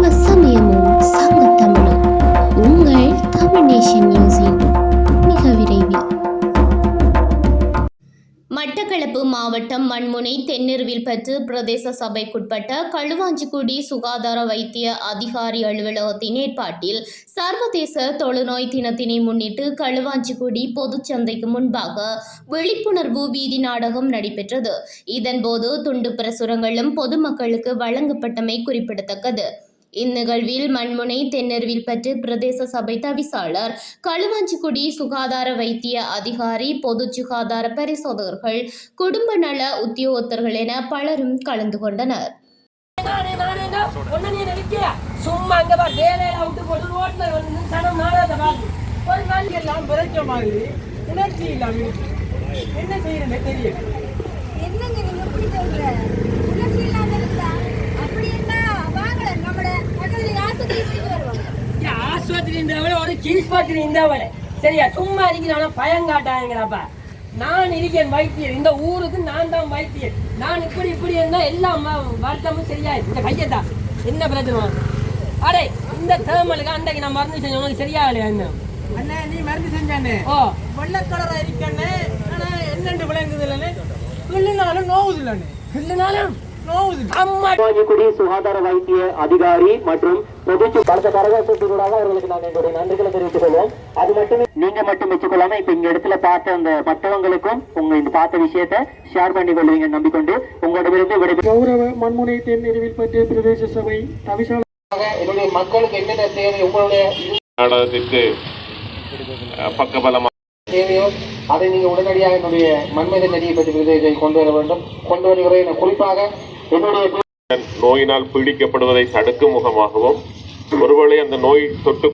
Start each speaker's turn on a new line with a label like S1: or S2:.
S1: சைவ சமயமும் சங்க உங்கள் தமிழ் நேஷன் நியூஸின் மிக விரைவில். மட்டக்களப்பு மாவட்டம் மண்முனை தென்னிருவில்பற்று பிரதேச சபைக்குட்பட்ட களுவாஞ்சிக்குடி சுகாதார வைத்திய அதிகாரி அலுவலகத்தின் ஏற்பாட்டில் சர்வதேச தொழுநோய் தினத்தினை முன்னிட்டு களுவாஞ்சிக்குடி பொதுச்சந்தைக்கு முன்பாக விழிப்புணர்வு வீதி நாடகம் நடைபெற்றது. இதன்போது துண்டு பிரசுரங்களும் பொதுமக்களுக்கு வழங்கப்பட்டமை குறிப்பிடத்தக்கது. இந்நிகழ்வில் மண்முனை தென்னருவில் பெற்று பிரதேச சபை தவிசாளர் களுவாஞ்சிக்குடி சுகாதார வைத்திய அதிகாரி பொது சுகாதார பரிசோதகர்கள் குடும்ப நல உத்தியோகத்தர்கள் என பலரும் கலந்து கொண்டனர்.
S2: சும்மா அங்க பா வேலையில விட்டு போட்டு ரோட்ல வந்து சனம் நாடாத பாக்கு ஒரு
S3: எல்லாம் மாதிரி. உணர்ச்சி இல்லாம என்ன செய்யறேன்னு தெரியல.
S2: ஒரு கீஸ்பத்திரி இருந்தவள சரியா? சும்மா இருக்கிறானா பயம் காட்டாங்களாப்பா நான் இருக்கேன் வைத்தியர். இந்த ஊருக்கு நான் தான் வைத்தியர். நான் இப்படி இப்படி இருந்தா எல்லாம் ம- வருத்தமும் சரியா இந்த கையத்தா என்ன பிரச்சனை? அடே இந்த தேர்மலுக்கு அன்றைக்கு நான் மருந்து செஞ்சேன். உனக்கு சரியாகலையா என்ன?
S3: அண்ணா நீ மருந்து செஞ்சானே?
S2: ஓ.
S3: வெள்ளக்கலரா இருக்கண்ணே ஆனா என்னண்டு விளங்குது இல்லைன்னு கிள்ளுனாலும் நோவுது இல்லைண்ணே
S2: இல்லைனாலும்
S4: சிவாஜிக்குடி சுகாதார வைத்திய அதிகாரி மற்றும் பொதுச்சு பலத்த கரகாசத்தினூடாக அவர்களுக்கு நாங்கள் எங்களுடைய நன்றிகளை தெரிவித்துக் கொள்வோம். அது மட்டுமே நீங்க மட்டும் வச்சுக்கொள்ளாம இப்ப இங்க இடத்துல பார்த்த அந்த மற்றவங்களுக்கும் உங்க இந்த பார்த்த விஷயத்தை ஷேர் பண்ணி கொள்வீங்க நம்பிக்கொண்டு உங்களிடமிருந்து விடைபெறும்
S3: கௌரவ மண்முனை தென் எருவில் பற்றிய பிரதேச சபை தவிசாளர்
S4: என்னுடைய மக்களுக்கு என்னென்ன தேவை உங்களுடைய
S5: நாடகத்திற்கு பக்கபலமாக
S4: தேவையோ அதை நீங்க உடனடியாக என்னுடைய மண்மீத நெறியை பற்றி விருதை கொண்டு வர வேண்டும். கொண்டு வருகிறேன். குறிப்பாக
S5: நோயினால் பீடிக்கப்படுவதை தடுக்கும் முகமாகவும் ஒருவேளை அந்த நோய் தொட்டு